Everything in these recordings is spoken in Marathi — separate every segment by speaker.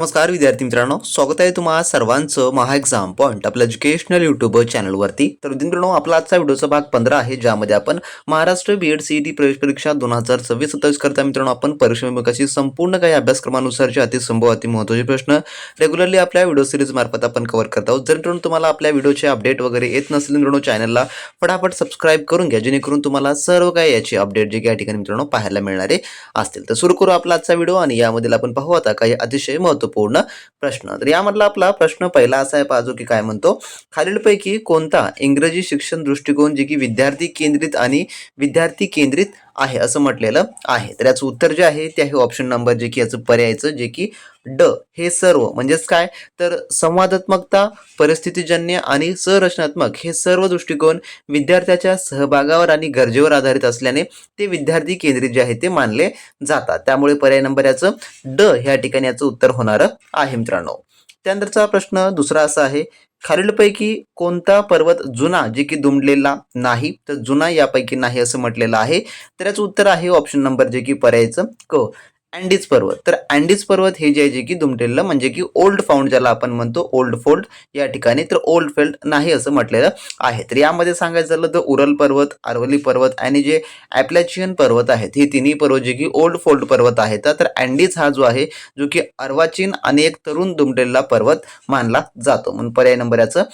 Speaker 1: नमस्कार विद्यार्थी मित्रांनो. स्वागत आहे तुम्हा सर्वांचं महा एक्झाम पॉईंट आपल्या एज्युकेशनल युट्यूब चॅनलवरती तर विद्यार्थी मित्रांनो आपला आजचा व्हिडिओचा भाग पंधरा आहे ज्यामध्ये आपण Maharashtra B Ed C T प्रवेश परीक्षा दोन हजार सव्वीस सत्तावीस करता मित्रांनो आपण परीक्षेकरणाची संपूर्ण काही अभ्यासक्रमानुसारचे अतिसंभव अति महत्त्वाचे प्रश्न रेग्युलरली आपल्या व्हिडिओ सिरीज मार्फत आपण कव्हर करत आहोत. जर मित्रांनो तुम्हाला आपल्या व्हिडिओचे अपडेट वगैरे येत नसेल मित्रांनो चॅनलला फटाफट सबस्क्राईब करून घ्या जेणेकरून तुम्हाला सर्व काही याची अपडेट जे काही या ठिकाणी मित्रांनो पाहायला मिळणारे असतील. तर सुरू करू आपला आजचा व्हिडिओ आणि यामध्ये आपण पाहू आता काही अतिशय महत्त्व महत्त्वपूर्ण प्रश्न. तर यामधला आपला प्रश्न पहिला असा आहे पाहतो की काय म्हणतो? खालीलपैकी कोणता इंग्रजी शिक्षण दृष्टिकोन जे की विद्यार्थी केंद्रित आणि विद्यार्थी केंद्रित आहे असं म्हटलेलं आहे? तर याचं उत्तर जे आहे ते आहे ऑप्शन नंबर जे की याचं पर्यायचं जे की ड हे सर्व म्हणजेच काय? तर संवादात्मकता परिस्थितीजन्य आणि संरचनात्मक हे सर्व दृष्टिकोन विद्यार्थ्याच्या सहभागावर आणि गरजेवर आधारित असल्याने ते विद्यार्थी केंद्रित जे आहे ते मानले जातात. त्यामुळे पर्याय नंबर याचं ड ह्या ठिकाणी याचं उत्तर होणारं आहे मित्रांनो. त्यानंतरचा प्रश्न दुसरा असा आहे खालीलपैकी कोणता पर्वत जुना जे की दुमडलेला नाही? तर जुना यापैकी नाही असं म्हटलेलं आहे. तर याचं उत्तर आहे ऑप्शन नंबर जे की पर्यायचं क. अँडीज पर्वत. तर अँडीज पर्वत हे जे आहे जे की दुमटेलं म्हणजे की ओल्ड फाउंड ज्याला आपण म्हणतो ओल्ड फोल्ड या ठिकाणी. तर ओल्ड फेल्ड नाही असं म्हटलेलं आहे. तर यामध्ये सांगायचं झालं तर उरल पर्वत अरवली पर्वत आणि जे ॲप्लॅचियन पर्वत आहेत हे तिन्ही पर्वत जे की ओल्ड फोल्ड पर्वत आहेत. तर अँडीज हा जो आहे जो की अर्वाचीन आणि एक तरुण दुमटेलला पर्वत मानला जातो. म्हणून पर्याय नंबर याचं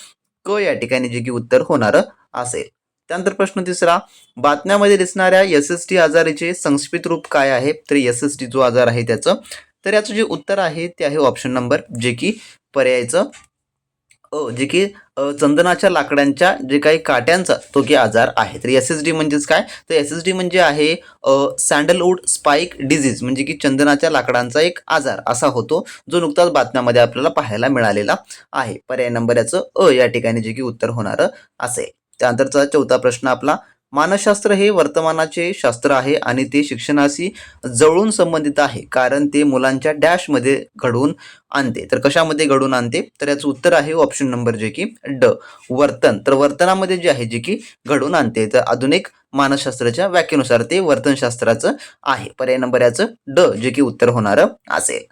Speaker 1: क या ठिकाणी जे की उत्तर होणारं असेल. त्यानंतर प्रश्न तिसरा बातम्यामध्ये दिसणाऱ्या एस एस टी आजाराचे संस्कृत रूप काय आहे? तर एस एस टी जो आजार आहे त्याचं तर याचं जे उत्तर आहे ते आहे ऑप्शन नंबर जे की पर्यायचं. अ जे की चंदनाच्या लाकडांच्या जे काही काट्यांचा तो की आजार आहे. तर एस एस डी म्हणजेच काय? तर एस एस डी म्हणजे आहे सँडलवूड स्पाइक डिझीज म्हणजे की चंदनाच्या लाकडांचा एक आजार असा होतो जो नुकताच बातम्यामध्ये आपल्याला पाहायला मिळालेला आहे. पर्याय नंबर याचं अ या ठिकाणी जे की उत्तर होणारं असेल. त्यानंतरचा चौथा प्रश्न आपला मानसशास्त्र हे वर्तमानाचे शास्त्र आहे आणि ते शिक्षणाशी जवळून संबंधित आहे कारण ते मुलांच्या डॅशमध्ये घडवून आणते. तर कशामध्ये घडवून आणते? तर याचं उत्तर आहे ऑप्शन नंबर जे की ड वर्तन. तर वर्तनामध्ये जे आहे जे की घडवून आणते. तर आधुनिक मानसशास्त्राच्या व्याख्येनुसार ते वर्तनशास्त्राचं आहे. पर्याय नंबर याचं ड जे की उत्तर होणारं असेल.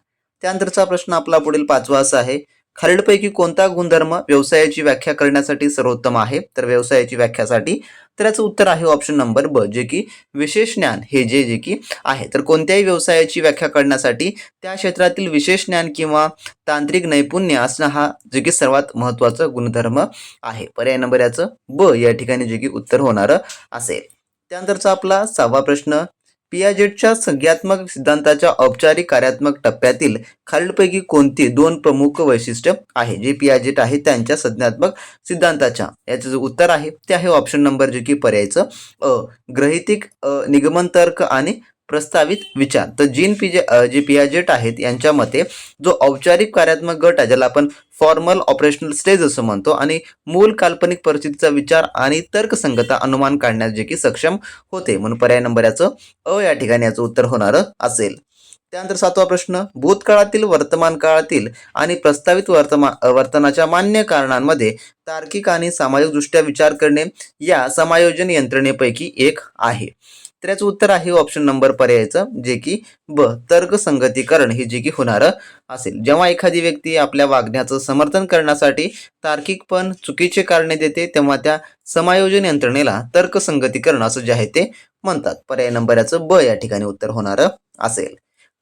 Speaker 1: त्यानंतरचा प्रश्न आपला पुढील पाचवा असा आहे खालीलपैकी कोणता गुणधर्म व्यवसायाची व्याख्या करण्यासाठी सर्वोत्तम आहे? तर व्यवसायाची व्याख्यासाठी तर याचं उत्तर आहे ऑप्शन नंबर ब जे की विशेष ज्ञान. हे जे जे की आहे. तर कोणत्याही व्यवसायाची व्याख्या करण्यासाठी त्या क्षेत्रातील विशेष ज्ञान किंवा तांत्रिक नैपुण्य असणं हा जे की सर्वात महत्त्वाचा गुणधर्म आहे. पर्याय नंबर याचं ब या ठिकाणी जे की उत्तर होणारं असेल. त्यानंतरचा आपला सहावा प्रश्न पियाजेटच्या संज्ञात्मक सिद्धांताच्या औपचारिक कार्यात्मक टप्प्यातील खालीलपैकी कोणती दोन प्रमुख वैशिष्ट्य आहे? जे पियाजेट आहे त्यांच्या संज्ञात्मक सिद्धांताच्या. याचं जे उत्तर आहे ते आहे ऑप्शन नंबर जे की पर्यायचं अ ग्रहितिक निगमन तर्क आणि प्रस्तावित विचार. तर जीन पिजे जे पियाजेट आहेत यांच्या मते जो औपचारिक कार्यात्मक गट आहे ज्याला आपण फॉर्मल ऑपरेशनल स्टेज असं म्हणतो आणि मूल काल्पनिक परिस्थितीचा विचार आणि तर्कसंगता अनुमान काढण्यास जे की सक्षम होते. म्हणून पर्याय नंबर याचं अ या ठिकाणी याचं उत्तर होणारं असेल. त्यानंतर सातवा प्रश्न भूतकाळातील वर्तमान काळातील आणि प्रस्तावित वर्तमा वर्तनाच्या मान्य कारणांमध्ये तार्किक आणि सामाजिकदृष्ट्या विचार करणे या समायोजन यंत्रणेपैकी एक आहे. तर याचं उत्तर आहे ऑप्शन नंबर पर्यायचं जे की ब तर्कसंगतीकरण हे जे की होणारं असेल. जेव्हा एखादी व्यक्ती आपल्या वागण्याचं समर्थन करण्यासाठी तार्किकपण चुकीचे कारणे देते तेव्हा त्या समायोजन यंत्रणेला तर्कसंगतीकरण असं जे आहे ते म्हणतात. पर्याय नंबर याचं ब या ठिकाणी उत्तर होणारं असेल.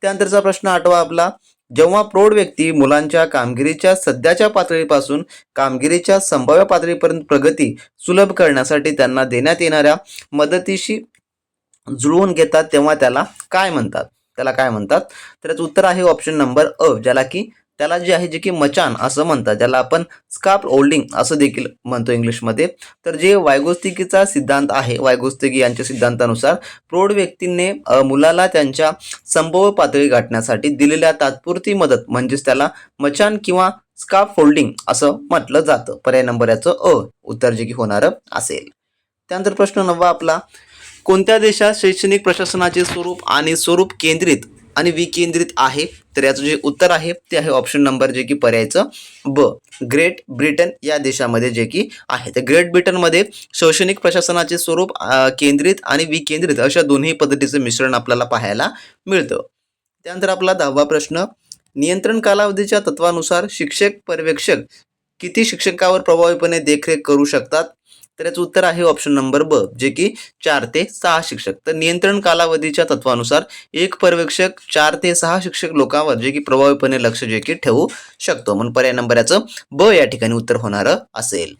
Speaker 1: त्यानंतरचा प्रश्न आठवा आपला. जेव्हा प्रौढ व्यक्ती मुलांच्या कामगिरीच्या सध्याच्या पातळीपासून कामगिरीच्या संभाव्य पातळीपर्यंत प्रगती सुलभ करण्यासाठी त्यांना देण्यात येणाऱ्या मदतीशी जुळवून घेतात तेव्हा त्याला काय म्हणतात? त्याला काय म्हणतात? तर उत्तर आहे ऑप्शन नंबर अ ज्याला की त्याला जे आहे जे की मचान असं म्हणतात ज्याला आपण स्काप होल्डिंग असं देखील म्हणतो इंग्लिशमध्ये. तर जे वायगोस्तिकीचा सिद्धांत आहे वायगोस्तिकी यांच्या सिद्धांतानुसार प्रौढ व्यक्तींनी मुलाला त्यांच्या संभव पातळी गाठण्यासाठी दिलेल्या तात्पुरती मदत म्हणजेच त्याला मचान किंवा स्काप फोल्डिंग असं म्हटलं जातं. पर्याय नंबर याचं अ उत्तर जे की होणारं असेल. त्यानंतर प्रश्न नववा आपला कोणत्या देशात शैक्षणिक प्रशासनाचे स्वरूप आणि स्वरूप केंद्रित आणि विकेंद्रित आहे तर याचं जे उत्तर आहे ते आहे ऑप्शन नंबर जे की पर्यायचं ब. ग्रेट ब्रिटन या देशामध्ये जे की आहे. तर ग्रेट ब्रिटनमध्ये शैक्षणिक प्रशासनाचे स्वरूप केंद्रित आणि विकेंद्रित अशा दोन्ही पद्धतीचं मिश्रण आपल्याला पाहायला मिळतं. त्यानंतर आपला दहावा प्रश्न नियंत्रण कालावधीच्या तत्वानुसार शिक्षक पर्यवेक्षक किती शिक्षकावर प्रभावीपणे देखरेख करू शकतात? तर याचं उत्तर आहे ऑप्शन नंबर ब जे की चार ते सहा शिक्षक. तर नियंत्रण कालावधीच्या तत्वानुसार एक पर्यवेक्षक चार ते सहा शिक्षक लोकांवर जे की प्रभावीपणे लक्ष जे की ठेवू शकतो. म्हणून पर्याय नंबर याचं ब या ठिकाणी उत्तर होणारं असेल.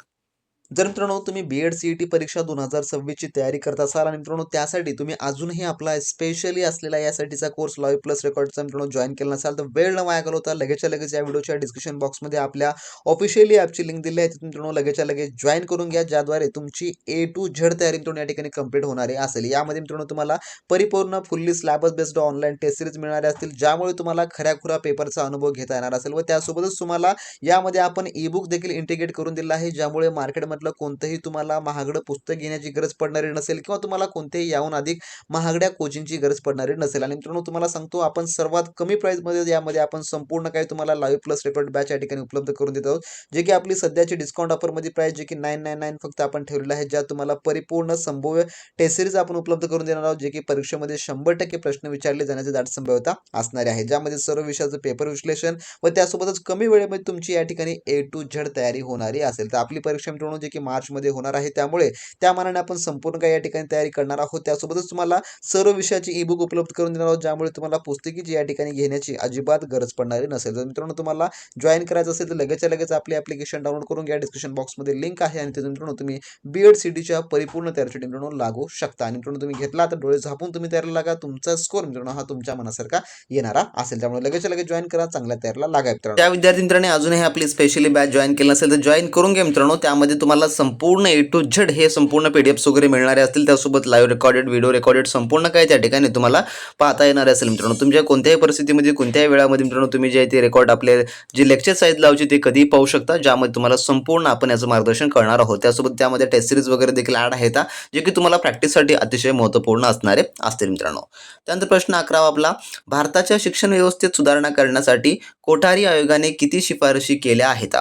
Speaker 1: जर मित्रांनो तुम्ही B Ed C E T परीक्षा दोन हजार सव्वीसची तयारी करत असाल आणि मित्रांनो त्यासाठी तुम्ही अजूनही आपला स्पेशली असलेला यासाठीचा कोर्स लॉय प्लस रेकॉर्डचा मित्रांनो जॉईन केला नसाल तर वेळ न वाया घालवता लगेचच्या लगेच या व्हिडिओच्या डिस्क्रिप्शन बॉक्समध्ये आपल्या ऑफिशियली ॲपची लिंक दिली आहे. तिथून मित्रांनो लगेचच्या लगेच जॉईन करून घ्या ज्याद्वारे तुमची ए टू झेड तयारी मित्रांनो या ठिकाणी कंप्लीट होणारी असेल. यामध्ये मित्रांनो तुम्हाला परिपूर्ण fully syllabus based online test series मिळणारे असतील ज्यामुळे तुम्हाला खऱ्याखुरा पेपरचा अनुभव घेता येणार असेल. व त्यासोबतच तुम्हाला यामध्ये आपण ई बुक देखील इंटिग्रेट करून दिला आहे ज्यामुळे मार्केटमध्ये मार्केटमधलं कोणतंही तुम्हाला महागडं पुस्तक घेण्याची गरज पडणारी नसेल किंवा तुम्हाला कोणतेही याहून अधिक महागड्या कोचिंगची गरज पडणारी नसेल. आणि मित्रांनो तुम्हाला सांगतो आपण सर्वात कमी प्राईजमध्ये यामध्ये आपण संपूर्ण काही तुम्हाला लाईव्ह प्लस रेकॉर्ड बॅच या ठिकाणी उपलब्ध करून देत आहोत. जे की आपली सध्याची डिस्काउंट ऑफरमध्ये प्राईस जे की नाईन नाईन नाईन फक्त आपण ठेवलेलं आहे ज्यात तुम्हाला परिपूर्ण संभव्य टेस्ट सिरीज आपण उपलब्ध करून देणार आहोत जे की परीक्षेमध्ये शंभर टक्के प्रश्न विचारले जाण्याची दाट संभाव्यता असणारी आहे. ज्यामध्ये सर्व विषयाचं पेपर विश्लेषण व त्यासोबतच कमी वेळेमध्ये तुमची या ठिकाणी ए टू झेड तयारी होणारी असेल. तर आपली परीक्षा मित्रांनो जे की मार्चमध्ये होणार आहे. त्यामुळे त्या मानाने आपण संपूर्ण काही या ठिकाणी तयारी करणार आहोत. त्यासोबतच तुम्हाला सर्व विषयाची ई बुक उपलब्ध करून देणार आहोत ज्यामुळे तुम्हाला पुस्तकीची या ठिकाणी घेण्याची अजिबात गरज पडणारी नसेल. तर मित्रांनो तुम्हाला जॉईन करायचं असेल तर लगेचच्या लगेच आपली ॲप्लिकेशन डाउनलोड करून घ्या. डिस्क्रिप्शन बॉक्समध्ये लिंक आहे आणि तिथून मित्रांनो तुम्ही बी एड सी डीच्या परिपूर्ण तयारीसाठी मित्रांनो लागू शकता. आणि मित्रांनो तुम्ही घेतला तर डोळे झापून तुम्ही तयारीला लागा. तुमचा स्कोर मित्रांनो हा तुमच्या मनासारखा येणारा असेल. त्यामुळे लगेच लगेच जॉईन करा. चांगल्या तयारीला लागा मित्रांनो. त्या विद्यार्थी मित्रांनी अजूनही आपली स्पेशली बॅच जॉईन केली असेल तर जॉईन करून घ्या मित्रांनो. त्यामध्ये तुम्हाला संपूर्ण ए टू झेड हे संपूर्ण पी डी एफ्स वगैरे मिळणारे असतील त्यासोबत लाईव्ह रेकॉर्डेड व्हिडिओ रेकॉर्डेड संपूर्ण काय त्या ठिकाणी तुम्हाला पाहता येणार असेल मित्रांनो. तुमच्या कोणत्याही परिस्थितीमध्ये कोणत्याही वेळामध्ये मित्रांनो तुम्ही जे आहे ते रेकॉर्ड आपले जे लेक्चर्स आहेत लावचे ते कधीही पाहू शकता ज्यामध्ये तुम्हाला संपूर्ण आपण याचं मार्गदर्शन करणार आहोत. त्यासोबत त्यामध्ये टेस्ट सिरीज वगैरे देखील ॲड आहेत जे की तुम्हाला प्रॅक्टिससाठी अतिशय महत्त्वपूर्ण असणारे असतील मित्रांनो. त्यानंतर प्रश्न अकरावा आपला भारताच्या शिक्षण व्यवस्थेत सुधारणा करण्यासाठी कोठारी आयोगाने किती शिफारशी केल्या आहेत?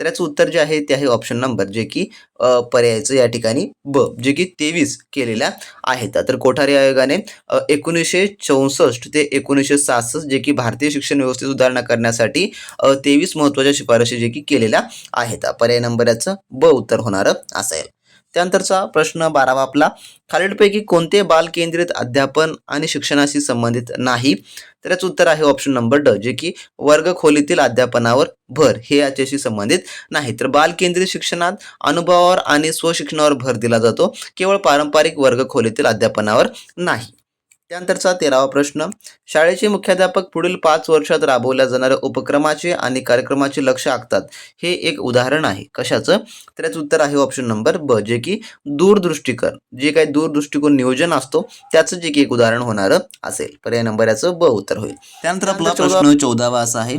Speaker 1: तर याचं उत्तर जे आहे ते आहे ऑप्शन नंबर जे की अ, पर्यायचं या ठिकाणी ब जे की तेवीस केलेल्या आहेत. तर कोठारी आयोगाने एकोणीसशे चौसष्ट ते एकोणीसशे सहासष्ट जे की भारतीय शिक्षण व्यवस्थेत सुधारणा करण्यासाठी तेवीस महत्त्वाच्या शिफारशी जे की केलेल्या आहेत. पर्याय नंबर याचं ब उत्तर होणारं असेल. त्यानंतरचा प्रश्न बारावा आपला. खालीलपैकी कोणते बाल केंद्रित अध्यापन आणि शिक्षणाशी संबंधित नाही? तर याचं उत्तर आहे ऑप्शन नंबर ड जे की वर्ग खोलीतील अध्यापनावर भर हे याच्याशी संबंधित नाही. तर बाल केंद्रित शिक्षणात अनुभवावर आणि स्वशिक्षणावर भर दिला जातो. केवळ पारंपरिक वर्ग खोलीतील अध्यापनावर नाही. त्यानंतरचा तेरावा प्रश्न शाळेचे मुख्याध्यापक पुढील पाच वर्षात राबवल्या जाणाऱ्या उपक्रमाचे आणि कार्यक्रमाचे लक्ष आखतात हे एक उदाहरण आहे. कशाचं? तर याचं उत्तर आहे ऑप्शन नंबर ब जे की दूरदृष्टीकन जे काही दूरदृष्टिकोन नियोजन असतो त्याचं जे की एक उदाहरण होणारं असेल. पर्याय नंबर याचं ब उत्तर होईल. त्यानंतर आपला प्रश्न चौदावा असा आहे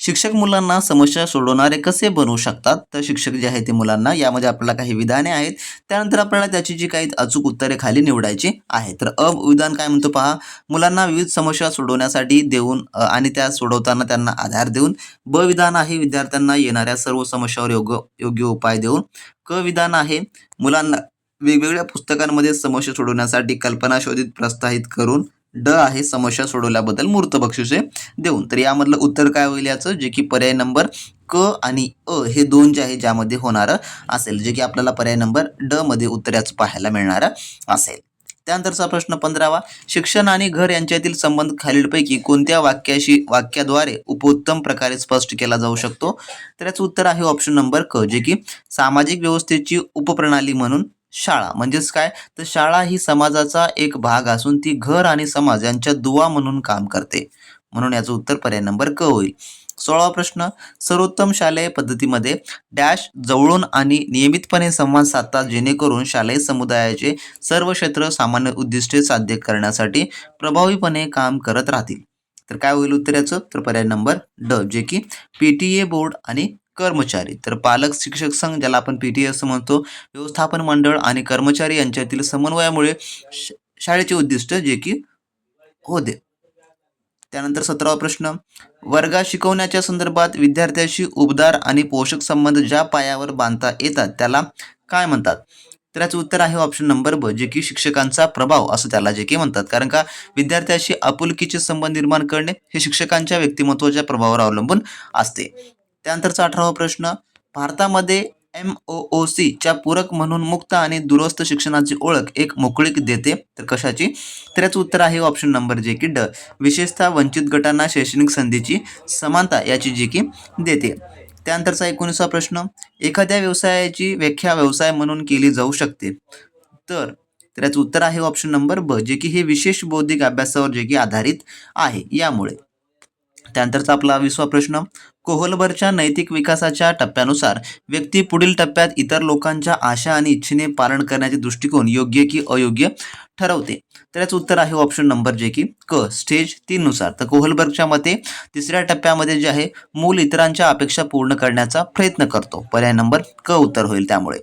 Speaker 1: शिक्षक मुलांना समस्या सोडवणारे कसे बनवू शकतात? तर शिक्षक जे आहे ते मुलांना यामध्ये आपल्याला काही विधाने आहेत. त्यानंतर आपल्याला त्याची जी काही अचूक उत्तरे खाली निवडायची आहेत. तर अ विधान काय म्हणतो पहा? मुलांना विविध समस्या सोडवण्यासाठी देऊन आणि त्या सोडवताना त्यांना आधार देऊन ब विधान आहे विद्यार्थ्यांना येणाऱ्या सर्व समस्यावर योग्य योग्य उपाय देऊन क विधान आहे मुलांना वेगवेगळ्या पुस्तकांमध्ये समस्या सोडवण्यासाठी कल्पना शोधित प्रस्तावित करून ड आहे समस्या सोडवल्याबद्दल मूर्त बक्षिसे देऊन. तर यामधलं उत्तर काय होईल याचं? जे की पर्याय नंबर क आणि अ हे दोन जे आहे ज्यामध्ये होणारं असेल जे की आपल्याला पर्याय नंबर ड मध्ये उत्तर याचं पाहायला मिळणारं असेल. त्यानंतरचा प्रश्न पंधरावा. शिक्षण आणि घर यांच्यातील संबंध खालीलपैकी कोणत्या वाक्याशी वाक्याद्वारे उपोत्तम प्रकारे स्पष्ट केला जाऊ शकतो? तर याचं उत्तर आहे ऑप्शन नंबर क जे की सामाजिक व्यवस्थेची उपप्रणाली म्हणून शाळा. म्हणजेच काय? तर शाळा ही समाजाचा एक भाग असून ती घर आणि समाज यांच्या दुवा म्हणून काम करते. म्हणून याचं उत्तर पर्याय नंबर क होईल. सोळावा प्रश्न. सर्वोत्तम शालेय पद्धतीमध्ये डॅश जवळून आणि नियमितपणे संवाद साधतात जेणेकरून शालेय समुदायाचे सर्व क्षेत्र सामान्य उद्दिष्टे साध्य करण्यासाठी प्रभावीपणे काम करत राहतील. तर काय होईल उत्तर याचं? तर पर्याय नंबर ड जे की पी टी ए बोर्ड आणि कर्मचारी. तर पालक शिक्षक संघ ज्याला आपण पी टी ए असं म्हणतो व्यवस्थापन मंडळ आणि कर्मचारी यांच्यातील समन्वयामुळे श- शाळेचे उद्दिष्ट जे की होते. त्यानंतर सतरावा प्रश्न. वर्गात शिकवण्याच्या संदर्भात विद्यार्थ्याशी उबदार आणि पोषक संबंध ज्या पायावर बांधता येतात त्याला काय म्हणतात? तर याचं उत्तर आहे ऑप्शन नंबर ब जे की शिक्षकांचा प्रभाव असं त्याला जे की म्हणतात. कारण का? विद्यार्थ्याशी आपुलकीचे संबंध निर्माण करणे हे शिक्षकांच्या व्यक्तिमत्वाच्या प्रभावावर अवलंबून असते. त्यानंतरचा अठरावा प्रश्न भारतामध्ये एम ओ ओ च्या पूरक म्हणून मुक्त आणि दुरस्त शिक्षणाची ओळख एक मोकळीक देते तर कशाची? तर याचं उत्तर आहे ऑप्शन नंबर जे की ड विशेषतः वंचित गटांना शैक्षणिक संधीची समानता याची जी की देते. त्यानंतरचा एकोणीसवा प्रश्न एखाद्या व्यवसायाची व्याख्या व्यवसाय म्हणून केली जाऊ शकते. तर तर याचं उत्तर आहे ऑप्शन नंबर ब जे की हे विशेष बौद्धिक अभ्यासावर जे की आधारित आहे. यामुळे त्यानंतरचा आपला विसवा प्रश्न कोहलबरच्या नैतिक विकासाच्या टप्प्यानुसार व्यक्ती पुढील टप्प्यात इतर लोकांच्या आशा आणि इच्छेने पालन करण्याचे दृष्टिकोन योग्य की अयोग्य ठरवते? तर याचं उत्तर आहे ऑप्शन नंबर जे की क स्टेज तीननुसार तर कोहलबर्गच्या मते तिसऱ्या टप्प्यामध्ये जे आहे मूल इतरांच्या अपेक्षा पूर्ण करण्याचा प्रयत्न करतो. पर्याय नंबर क उत्तर होईल त्यामुळे.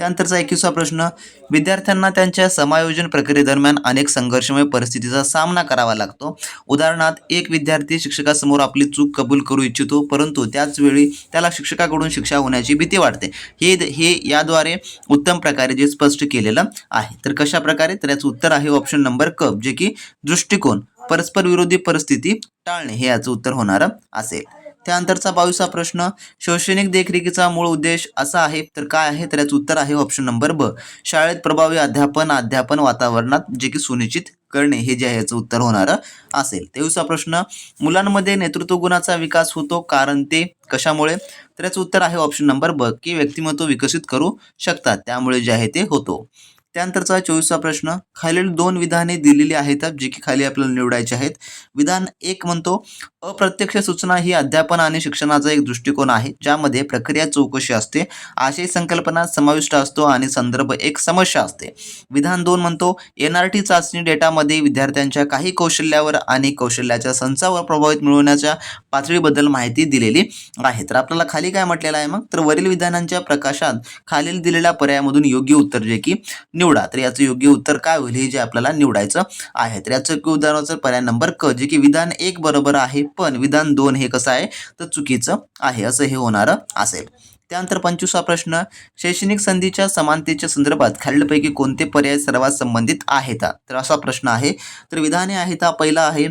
Speaker 1: त्यानंतरचा एकविसवा प्रश्न विद्यार्थ्यांना त्यांच्या समायोजन प्रक्रियेदरम्यान अनेक संघर्षमय परिस्थितीचा सामना करावा लागतो. उदाहरणार्थ एक विद्यार्थी शिक्षकासमोर आपली चूक कबूल करू इच्छितो परंतु त्याचवेळी त्याला शिक्षकाकडून शिक्षा होण्याची भीती वाटते. हे हे याद्वारे उत्तम प्रकारे जे स्पष्ट केलेलं आहे. तर कशा प्रकारे? तर याचं उत्तर आहे ऑप्शन नंबर क जे की दृष्टिकोन परस्पर विरोधी परिस्थिती टाळणे. हे याचं उत्तर होणारं असेल. त्यानंतरचा बावीसवा प्रश्न शैक्षणिक देखरेखीचा मूळ उद्देश असा आहे तर काय आहे? तर याचं उत्तर आहे ऑप्शन नंबर ब शाळेत प्रभावी अध्यापन अध्यापन वातावरणात जे की सुनिश्चित करणे हे जे आहे याचं उत्तर होणारं असेल. तेवीसवा प्रश्न मुलांमध्ये नेतृत्व गुणाचा विकास होतो कारण ते कशामुळे? तर याचं उत्तर आहे ऑप्शन नंबर ब की व्यक्तिमत्व विकसित करू शकतात त्यामुळे जे आहे ते होतो. त्यानंतरचा चोवीसचा प्रश्न खालील दोन विधाने दिलेली आहेत जे की खाली आपल्याला निवडायचे आहेत. विधान एक म्हणतो अप्रत्यक्ष सूचना ही अध्यापन आणि शिक्षणाचा एक दृष्टिकोन आहे ज्यामध्ये प्रक्रिया चौकशी असते आशय संकल्पना समाविष्ट असतो आणि संदर्भ एक समस्या असते. विधान दोन म्हणतो एन आर टी चाचणी डेटामध्ये विद्यार्थ्यांच्या काही कौशल्यावर आणि कौशल्याच्या संचावर प्रभावित मिळवण्याच्या पातळीबद्दल माहिती दिलेली आहे. तर आपल्याला खाली काय म्हटलेलं आहे मग? तर वरील विधानांच्या प्रकाशात खालील दिलेल्या पर्यायामधून योग्य उत्तर जे की निवडा. तर याचं योग्य उत्तर काय होईल? हे जे आपल्याला निवडायचं आहे. तर याचं उदाहरणाचं पर्याय नंबर क जे की विधान एक बरोबर आहे. पण विधान दोन हे कसं आहे? तर चुकीचं आहे असं हे होणारं असेल. त्यानंतर पंचवीसा प्रश्न शैक्षणिक संधीच्या समानतेच्या संदर्भात खालीलपैकी कोणते पर्याय सर्वात संबंधित आहेत? तर असा प्रश्न आहे. तर विधाने आहेत हा पहिला आहे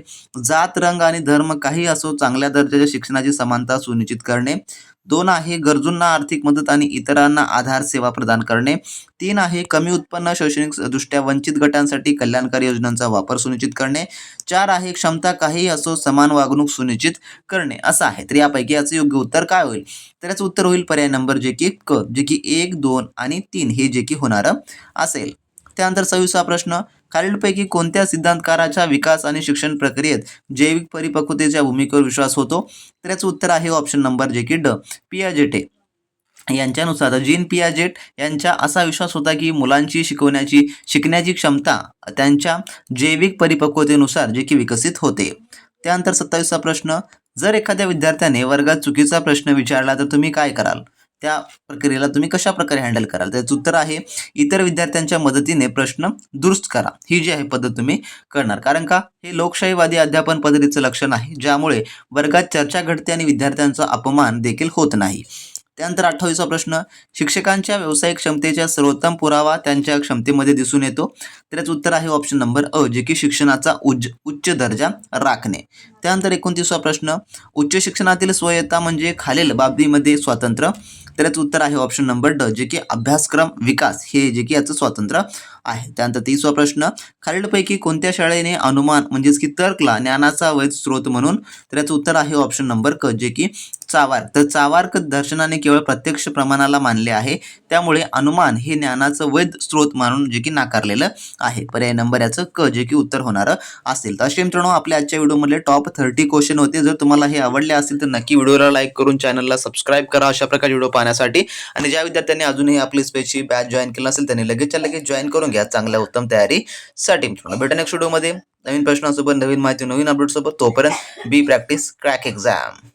Speaker 1: जात रंग आणि धर्म काही असो चांगल्या दर्जाच्या शिक्षणाची समानता सुनिश्चित करणे. दोन आहे गरजूंना आर्थिक मदत आणि इतरांना आधार सेवा प्रदान करणे. तीन आहे कमी उत्पन्न शैक्षणिक दृष्ट्या वंचित गटांसाठी कल्याणकारी योजनांचा वापर सुनिश्चित करणे. चार आहे क्षमता काही असो समान वागणूक सुनिश्चित करणे. असं आहे. तर यापैकी याचं योग्य उत्तर काय होईल? तर याचं उत्तर होईल पर्याय नंबर जे की क जे की एक दोन आणि तीन हे जे की होणारं असेल. त्यानंतर सव्वीसा प्रश्न खालीलपैकी कोणत्या सिद्धांतकाराच्या विकास आणि शिक्षण प्रक्रियेत जैविक परिपक्वतेच्या भूमिकेवर विश्वास होतो? तर याचं उत्तर आहे ऑप्शन नंबर जे की ड. पियाजेटे यांच्यानुसार जीन पियाजेट यांचा असा विश्वास होता की मुलांची शिकवण्याची शिकण्याची क्षमता त्यांच्या जैविक परिपक्वतेनुसार जे की विकसित होते. त्यानंतर सत्तावीसचा प्रश्न जर एखाद्या विद्यार्थ्याने वर्गात चुकीचा प्रश्न विचारला तर तुम्ही काय कराल? त्या प्रक्रियेला तुम्ही कशा प्रकारे हँडल कराल? त्याचं उत्तर आहे इतर विद्यार्थ्यांच्या मदतीने प्रश्न दुरुस्त करा. ही जी आहे पद्धत तुम्ही करणार. कारण का? हे लोकशाहीवादी अध्यापन पद्धतीचं लक्षण आहे ज्यामुळे वर्गात चर्चा घडते आणि विद्यार्थ्यांचा अपमान देखील होत नाही. त्यानंतर अठ्ठावीसवा प्रश्न शिक्षकांच्या व्यावसायिक क्षमतेचा सर्वोत्तम पुरावा त्यांच्या क्षमतेमध्ये दिसून येतो. त्याचं उत्तर आहे ऑप्शन नंबर अ जे की शिक्षणाचा उज्ज उच्च दर्जा राखणे. त्यानंतर एकोणतीसवा प्रश्न उच्च शिक्षणातील स्वयत्ता म्हणजे खालील बाबीमध्ये स्वातंत्र्य. तर याचं उत्तर आहे ऑप्शन नंबर ड जे की अभ्यासक्रम विकास. हे जे की याचं स्वातंत्र्य. आहे. त्यानंतर तीसवा प्रश्न खालीलपैकी कोणत्या शाळेने अनुमान म्हणजेच की तर्कला ज्ञानाचा वैध स्रोत म्हणून तर याचं उत्तर आहे ऑप्शन नंबर क जे की चावार तर चावार्क दर्शनाने केवळ प्रत्यक्ष प्रमाणाला मानले आहे त्यामुळे अनुमान हे ज्ञानाचं वैध स्रोत मानून जे की नाकारलेलं आहे. पर्याय नंबर याचं क जे की उत्तर होणारं असेल. तर असे मित्रांनो आपल्या आजच्या व्हिडिओमधले टॉप थर्टी क्वेश्चन होते. जर तुम्हाला हे आवडले असेल तर नक्की व्हिडिओला लाईक करून चॅनलला सबस्क्राईब करा अशा प्रकारे व्हिडिओ पाहण्यासाठी. आणि ज्या विद्यार्थ्यांनी अजूनही आपली स्पेसची बॅच जॉईन केलं असेल त्यांनी लगेचच्या लगेच जॉईन करून करून घ्या चांगल्या उत्तम तयारीसाठी मित्रांनो. भेटा नेक्स्ट व्हिडिओमध्ये नवीन प्रश्नासोबत नवीन माहिती नवीन अपडेटसोबत तोपर्यंत बी प्रॅक्टिस क्रॅक एक्झाम